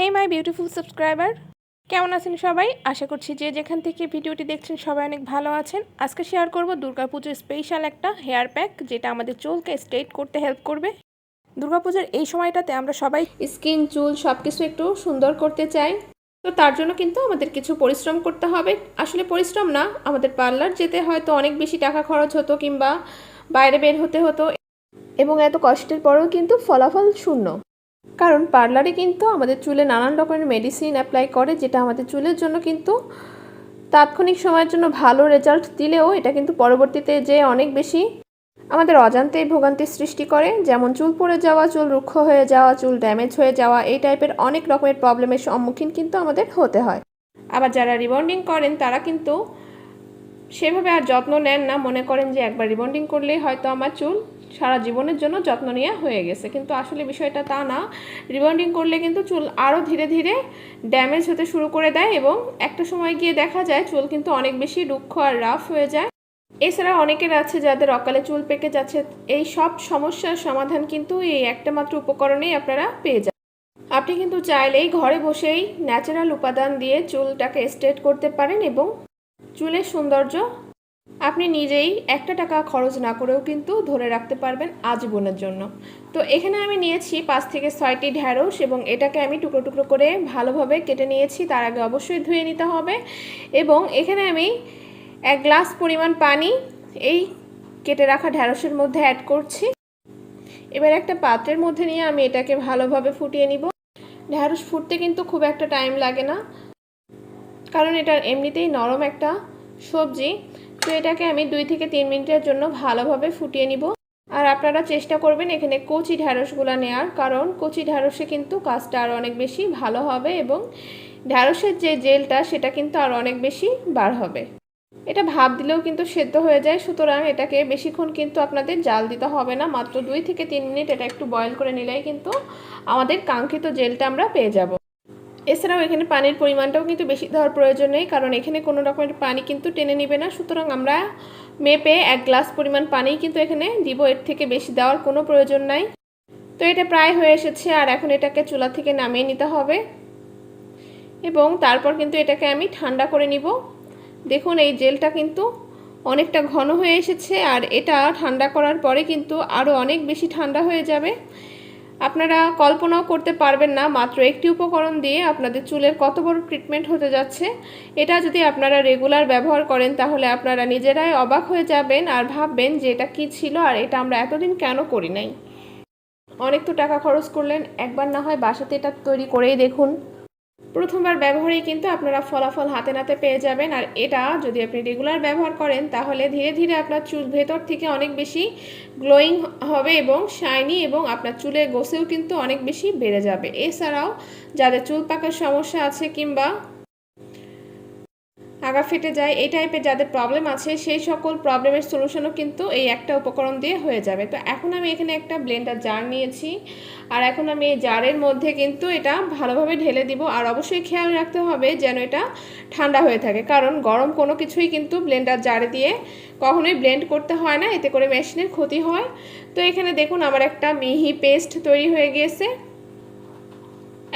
Hey my beautiful subscriber কেমন আছেন সবাই? আশা করছি যে যেখান থেকে ভিডিওটি দেখছেন সবাই অনেক ভালো আছেন। আজকে শেয়ার করব দুর্গাপুজোর স্পেশাল একটা হেয়ার প্যাক যেটা আমাদের চুলকে স্ট্রেট করতে হেল্প করবে। দুর্গাপুজোর এই সময়টাতে আমরা সবাই স্কিন চুল সব কিছু একটু সুন্দর করতে চাই। তো তার জন্য কিন্তু আমাদের কিছু পরিশ্রম করতে হবে। আসলে পরিশ্রম না, আমাদের পার্লার যেতে হয়তো অনেক বেশি টাকা খরচ হতো কিংবা বাইরে বের হতে হতো। এবং এত কষ্টের পরেও কিন্তু ফলাফল শূন্য। কারণ পার্লারে কিন্তু আমাদের চুলে নানান রকমের মেডিসিন অ্যাপ্লাই করে, যেটা আমাদের চুলের জন্য কিন্তু তাৎক্ষণিক সময়ের জন্য ভালো রেজাল্ট দিলেও এটা কিন্তু পরবর্তীতে যে অনেক বেশি আমাদের অজান্তেই ভোগান্তির সৃষ্টি করে। যেমন চুল পড়ে যাওয়া, চুল রুক্ষ হয়ে যাওয়া, চুল ড্যামেজ হয়ে যাওয়া, এই টাইপের অনেক রকমের প্রবলেমের সম্মুখীন কিন্তু আমাদের হতে হয়। আবার যারা রিবন্ডিং করেন, তারা কিন্তু সেভাবে আর যত্ন নেন না। মনে করেন যে একবার রিবন্ডিং করলেই হয়তো আমার চুল সারা জীবনের জন্য যত্ন নেওয়া হয়ে গেছে। কিন্তু আসলে বিষয়টা তা না। রিবন্ডিং করলে কিন্তু চুল আরও ধীরে ধীরে ড্যামেজ হতে শুরু করে দেয় এবং একটা সময় গিয়ে দেখা যায় চুল কিন্তু অনেক বেশি রুক্ষ আর রাফ হয়ে যায়। এছাড়া অনেকের আছে যাদের অকালে চুল পেকে যাচ্ছে। এই সব সমস্যার সমাধান কিন্তু এই একটা মাত্র উপকরণেই আপনারা পেয়ে যান। আপনি কিন্তু চাইলেই ঘরে বসেই ন্যাচারাল উপাদান দিয়ে চুলটাকে স্ট্রেট করতে পারেন এবং চুলের সৌন্দর্য আপনি নিজেই একটা টাকা খরচ না করেও কিন্তু ধরে রাখতে পারবেন আজীবনের জন্য। তো এখানে আমি নিয়েছি পাঁচ থেকে ছয়টি ঢ্যাঁড়স এবং এটাকে আমি টুকরো টুকরো করে ভালোভাবে কেটে নিয়েছি, তার আগে অবশ্যই ধুয়ে নিতে হবে এবং এখানে আমি এক গ্লাস পরিমাণ পানি এই কেটে রাখা ঢ্যাঁড়সের মধ্যে অ্যাড করছি। এবার একটা পাত্রের মধ্যে নিয়ে আমি এটাকে ভালোভাবে ফুটিয়ে নিব। ঢ্যাঁড়স ফুটতে কিন্তু খুব একটা টাইম লাগে না, কারণ এটা এমনিতেই নরম একটা সবজি। তো এটাকে আমি দুই থেকে তিন মিনিটের জন্য ভালোভাবে ফুটিয়ে নিব। আর আপনারা চেষ্টা করবেন এখানে কচি ঢ্যাঁড়সগুলো নেওয়ার কারণ কচি ঢ্যাঁড়সে কিন্তু কাজটা আরও অনেক বেশি ভালো হবে এবং ঢ্যাঁড়সের যে জেলটা সেটা কিন্তু আরও অনেক বেশি বার হবে। এটা ভাপ দিলেও কিন্তু সেদ্ধ হয়ে যায়, সুতরাং এটাকে বেশিক্ষণ কিন্তু আপনাদের জাল দিতে হবে না। মাত্র দুই থেকে তিন মিনিট এটা একটু বয়েল করে নিলেই কিন্তু আমাদের কাঙ্ক্ষিত জেলটা আমরা পেয়ে যাব। এছাড়াও এখানে পানির পরিমাণটাও কিন্তু বেশি দেওয়ার প্রয়োজন নেই, কারণ এখানে কোনো রকমের পানি কিন্তু টেনে নিবে না। সুতরাং আমরা মেপে এক গ্লাস পরিমাণ পানি কিন্তু এখানে দিব, এর থেকে বেশি দেওয়ার কোনো প্রয়োজন নাই। তো এটা প্রায় হয়ে এসেছে, আর এখন এটাকে চুলা থেকে নামিয়ে নিতে হবে। এবং তারপর কিন্তু এটাকে আমি ঠান্ডা করে নিব। দেখুন, এই জেলটা কিন্তু অনেকটা ঘন হয়ে এসেছে, আর এটা ঠান্ডা করার পরে কিন্তু আরও অনেক বেশি ঠান্ডা হয়ে যাবে। আপনারা কল্পনাও করতে পারবেন না, মাত্র একটি উপকরণ দিয়ে আপনাদের চুলের কত বড় ট্রিটমেন্ট হতে যাচ্ছে। এটা যদি আপনারা রেগুলার ব্যবহার করেন, তাহলে আপনারা নিজেরাই অবাক হয়ে যাবেন আর ভাববেন যে এটা কী ছিল আর এটা আমরা এতদিন কেন করি নাই। অনেক তো টাকা খরচ করলেন, একবার না হয় বাসাতে এটা তৈরি করেই দেখুন। প্রথমবার ব্যবহারেই কিন্তু আপনারা ফলাফল হাতে নাতে পেয়ে যাবেন। আর এটা যদি আপনি রেগুলার ব্যবহার করেন, তাহলে ধীরে ধীরে আপনার চুল ভেতর থেকে অনেক বেশি গ্লোয়িং হবে এবং শাইনি এবং আপনার চুলের গোসেও কিন্তু অনেক বেশি বেড়ে যাবে। এছাড়াও যাদের চুল পাকার সমস্যা আছে কিংবা আগা ফেটে যায়, এই টাইপের যাদের প্রবলেম আছে, সেই সকল প্রবলেমের সলিউশনও কিন্তু এই একটা উপকরণ দিয়ে হয়ে যাবে। তো এখন আমি এখানে একটা ব্লেন্ডার জার নিয়েছি, আর এখন আমি এই জারের মধ্যে কিন্তু এটা ভালোভাবে ঢেলে দিব, আর অবশ্যই খেয়াল রাখতে হবে যেন এটা ঠান্ডা হয়ে থাকে, কারণ গরম কোনো কিছুই কিন্তু ব্লেন্ডার জারে দিয়ে কখনোই ব্লেন্ড করতে হয় না, এতে করে মেশিনের ক্ষতি হয়। তো এখানে দেখুন আমার একটা মিহি পেস্ট তৈরি হয়ে গিয়েছে।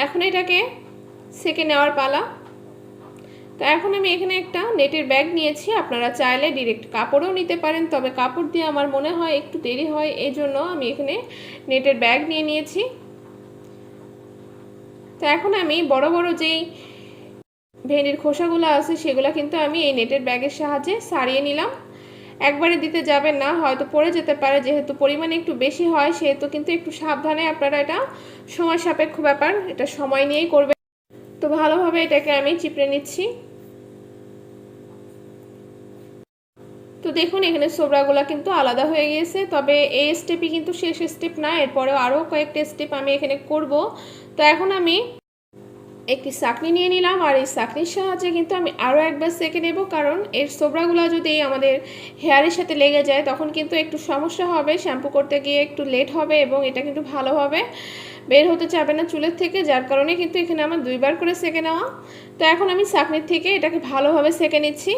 এখন এটাকে সেকে নেওয়ার পালা। তো এখন আমি এখানে একটা নেটের ব্যাগ নিয়েছি। আপনারা চাইলে ডিরেক্ট কাপড়ও নিতে পারেন, তবে কাপড় দিয়ে আমার মনে হয় একটু দেরি হয় এই জন্য আমি এখানে নেটের ব্যাগ নিয়ে নিয়েছি। তো এখন আমি বড় বড় যেই ভেন্ডির খোসাগুলো আছে, সেগুলো কিন্তু আমি এই নেটের ব্যাগের সাহায্যে সারিয়ে নিলাম। একবারে দিতে যাবেন না, হয়তো পড়ে যেতে পারে, যেহেতু পরিমাণে একটু বেশি হয়, সেহেতু কিন্তু একটু সাবধানে আপনারা এটা সময় সাপেক্ষ ব্যাপার, এটা সময় নিয়েই করবেন। তো ভালোভাবে এটাকে আমি চিপড়ে নিচ্ছি। তো দেখুন, এখানে সোবরাগুলো কিন্তু আলাদা হয়ে গিয়েছে। তবে এই স্টেপই কিন্তু শেষ স্টেপ না, এরপরেও আরও কয়েকটা স্টেপ আমি এখানে করব। তো এখন আমি একটি চাকনি নিয়ে নিলাম, আর এই চাকনির সাহায্যে কিন্তু আমি আরও একবার সেঁকে নেব, কারণ এর সোবরাগুলো যদি আমাদের হেয়ারের সাথে লেগে যায়, তখন কিন্তু একটু সমস্যা হবে শ্যাম্পু করতে গিয়ে একটু লেট হবে, এবং এটা কিন্তু ভালোভাবে বের হতে চাবে না চুলের থেকে, যার কারণে কিন্তু এখানে আমার দুইবার করে সেঁকে নেওয়া। তো এখন আমি চাকনির থেকে এটাকে ভালোভাবে সেকে নিচ্ছি।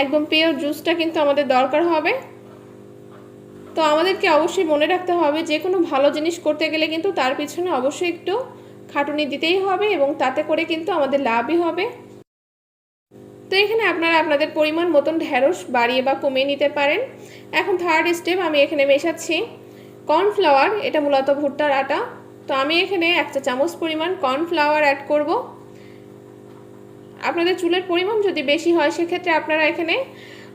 একদম পিওর জুসটা কিন্তু আমাদের দরকার হবে। তো আমাদেরকে অবশ্যই মনে রাখতে হবে যে কোনো ভালো জিনিস করতে গেলে কিন্তু তার পিছনে অবশ্যই একটু খাটুনি দিতেই হবে এবং তাতে করে কিন্তু আমাদের লাভই হবে। তো এখানে আপনারা আপনাদের পরিমাণ মতন ঢ্যাঁড়স বাড়িয়ে বা কমিয়ে নিতে পারেন। এখন থার্ড স্টেপ আমি এখানে মেশাচ্ছি। কর্নফ্লাওয়ার এটা মূলত ভুট্টার আটা। তো আমি এখানে একটা চামচ পরিমাণ কর্নফ্লাওয়ার অ্যাড করব। আপনাদের চুলের পরিমাণ যদি বেশি হয়, সেক্ষেত্রে আপনারা এখানে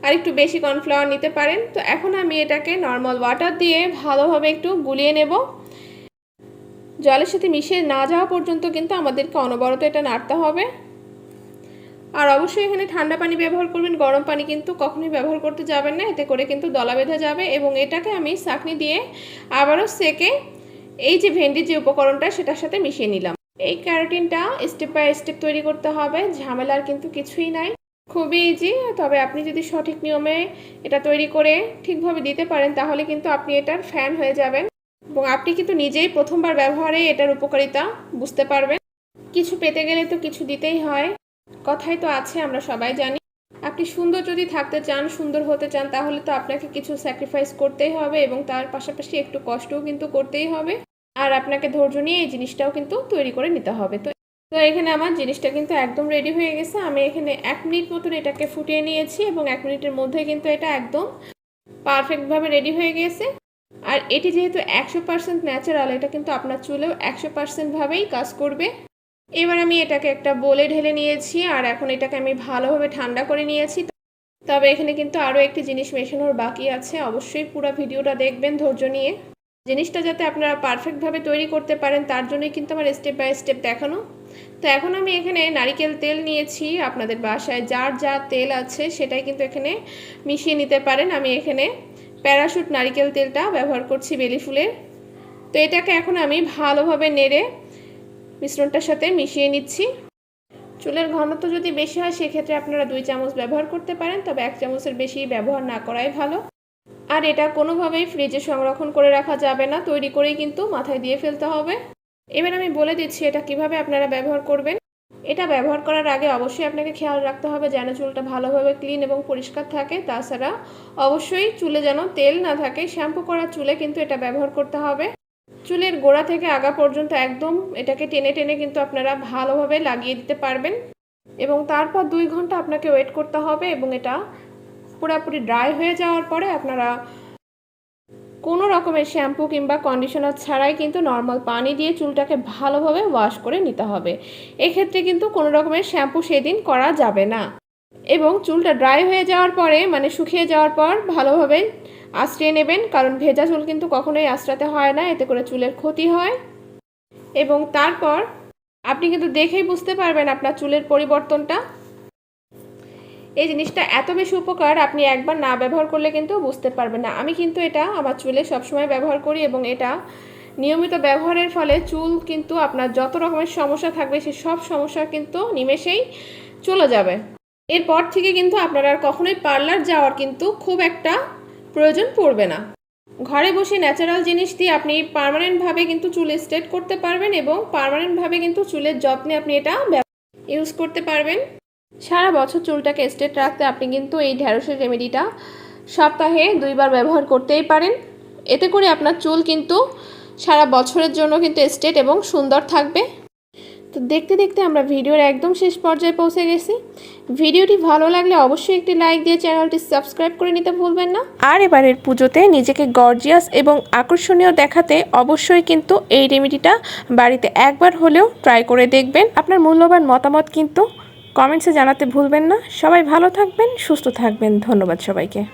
আর একটু বেশি কর্নফ্লাওয়ার নিতে পারেন। তো এখন আমি এটাকে নর্মাল ওয়াটার দিয়ে ভালোভাবে একটু গুলিয়ে নেব। জলের সাথে মিশিয়ে না যাওয়া পর্যন্ত কিন্তু আমাদেরকে অনবরত এটা নাড়তে হবে। আর অবশ্যই এখানে ঠান্ডা পানি ব্যবহার করবেন, গরম পানি কিন্তু কখনোই ব্যবহার করতে যাবেন না। এতে করে কিন্তু দলা বেঁধে যাবে এবং এটাকে আমি চাকনি দিয়ে আবারও সেকে এই যে ভেন্ডির যে উপকরণটা, সেটার সাথে মিশিয়ে নিলাম। এই ক্যারোটিনটা স্টেপ বাই স্টেপ তৈরি করতে হবে, ঝামেলার কিন্তু কিছুই নাই। খুবই ইজি তবে আপনি যদি সঠিক নিয়মে এটা তৈরি করে ঠিকভাবে দিতে পারেন, তাহলে কিন্তু আপনি এটার ফ্যান হয়ে যাবেন। এবং আপনি কিন্তু নিজেই প্রথমবার ব্যবহারে এটার উপকারিতা বুঝতে পারবেন। কিছু পেতে গেলে তো কিছু দিতেই হয়। কথাই তো আছে, আমরা সবাই জানি। আপনি সুন্দর যদি থাকতে চান, সুন্দর হতে চান, তাহলে তো আপনাকে কিছু স্যাক্রিফাইস করতেই হবে এবং তার পাশাপাশি একটু কষ্টও কিন্তু করতেই হবে। আর আপনাকে ধৈর্য নিয়ে এই জিনিসটাও কিন্তু তৈরি করে নিতে হবে। তো তো এখানে আমার জিনিসটা কিন্তু একদম রেডি হয়ে গেছে। আমি এখানে এক মিনিট মতন এটাকে ফুটিয়ে নিয়েছি এবং এক মিনিটের মধ্যে কিন্তু এটা একদম পারফেক্টভাবে রেডি হয়ে গিয়েছে আর এটি যেহেতু একশো পার্সেন্ট ন্যাচারাল এটা কিন্তু আপনার চুলেও একশো পার্সেন্টভাবেই কাজ করবে। এবার আমি এটাকে একটা বলে ঢেলে নিয়েছি আর এখন এটাকে আমি ভালোভাবে ঠান্ডা করে নিয়েছি। তবে এখানে কিন্তু আরও একটি জিনিস মেশানোর বাকি আছে। অবশ্যই পুরো ভিডিওটা দেখবেন ধৈর্য নিয়ে। জিনিসটা যাতে আপনারা পারফেক্টভাবে তৈরি করতে পারেন, তার জন্যই কিন্তু আমার স্টেপ বাই স্টেপ দেখানো। তো এখন আমি এখানে নারিকেল তেল নিয়েছি আপনাদের বাসায়। যার যা তেল আছে সেটাই কিন্তু এখানে মিশিয়ে নিতে পারেন। আমি এখানে প্যারাশুট নারিকেল তেলটা ব্যবহার করছি বেলি ফুলের। তো এটাকে এখন আমি ভালোভাবে নেড়ে মিশ্রণটার সাথে মিশিয়ে নিচ্ছি। চুলের ঘনত্ব যদি বেশি হয়, সেক্ষেত্রে আপনারা দুই চামচ ব্যবহার করতে পারেন। তবে এক চামচের বেশি ব্যবহার না করাই ভালো। আর এটা কোনোভাবেই ফ্রিজে সংরক্ষণ করে রাখা যাবে না, তৈরি করেই কিন্তু মাথায় দিয়ে ফেলতে হবে। এবার আমি বলে দিচ্ছি এটা কীভাবে আপনারা ব্যবহার করবেন। এটা ব্যবহার করার আগে অবশ্যই আপনাকে খেয়াল রাখতে হবে যেন চুলটা ভালোভাবে ক্লিন এবং পরিষ্কার থাকে। তাছাড়া অবশ্যই চুলে যেন তেল না থাকে, শ্যাম্পু করা চুলে কিন্তু এটা ব্যবহার করতে হবে। চুলের গোড়া থেকে আগা পর্যন্ত একদম এটাকে টেনে টেনে কিন্তু আপনারা ভালোভাবে লাগিয়ে দিতে পারবেন। এবং তারপর দুই ঘণ্টা আপনাকে ওয়েট করতে হবে এবং এটা পুরোপুরি ড্রাই হয়ে যাওয়ার পরে আপনারা কোনো রকমের শ্যাম্পু কিংবা কন্ডিশনার ছাড়াই কিন্তু নর্মাল পানি দিয়ে চুলটাকে ভালোভাবে ওয়াশ করে নিতে হবে। এক্ষেত্রে কিন্তু কোনো রকমের শ্যাম্পু সেদিন করা যাবে না। এবং চুলটা ড্রাই হয়ে যাওয়ার পরে মানে শুকিয়ে যাওয়ার পর ভালোভাবে আশ্রিয়ে নেবেন, কারণ ভেজা চুল কিন্তু কখনোই আশ্রাতে হয় না, এতে করে চুলের ক্ষতি হয়। এবং তারপর আপনি কিন্তু দেখেই বুঝতে পারবেন আপনার চুলের পরিবর্তনটা। এই জিনিসটা এত বেশি উপকার, আপনি একবার না ব্যবহার করলে কিন্তু বুঝতে পারবেন না। আমি কিন্তু এটা আমার চুলে সবসময় ব্যবহার করি এবং এটা নিয়মিত ব্যবহারের ফলে চুল কিন্তু আপনার যত রকমের সমস্যা থাকবে, সে সব সমস্যা কিন্তু নিমেষেই চলে যাবে। এরপর থেকে কিন্তু আপনার আর কখনোই পার্লার যাওয়ার কিন্তু খুব একটা প্রয়োজন পড়বে না। ঘরে বসে ন্যাচারাল জিনিস দিয়ে আপনি পার্মানেন্টভাবে কিন্তু চুল স্ট্রেট করতে পারবেন এবং পার্মানেন্টভাবে কিন্তু চুলের যত্নে আপনি এটা ইউজ করতে পারবেন। সারা বছর চুলটাকে স্ট্রেট রাখতে আপনি কিন্তু এই ঢ্যাঁড়সের রেমেডিটা সপ্তাহে দুইবার ব্যবহার করতেই পারেন। এতে করে আপনার চুল কিন্তু সারা বছরের জন্য কিন্তু স্ট্রেট এবং সুন্দর থাকবে। তো দেখতে দেখতে আমরা ভিডিওর একদম শেষ পর্যায়ে পৌঁছে গেছি। ভিডিওটি ভালো লাগলে অবশ্যই একটি লাইক দিয়ে চ্যানেলটি সাবস্ক্রাইব করে নিতে ভুলবেন না। আর এবারের পুজোতে নিজেকে গর্জিয়াস এবং আকর্ষণীয় দেখাতে অবশ্যই কিন্তু এই রেমেডিটা বাড়িতে একবার হলেও ট্রাই করে দেখবেন। আপনার মূল্যবান মতামত কিন্তু কমেন্টসে জানাতে ভুলবেন না। সবাই ভালো থাকবেন সুস্থ থাকবেন। ধন্যবাদ সবাইকে।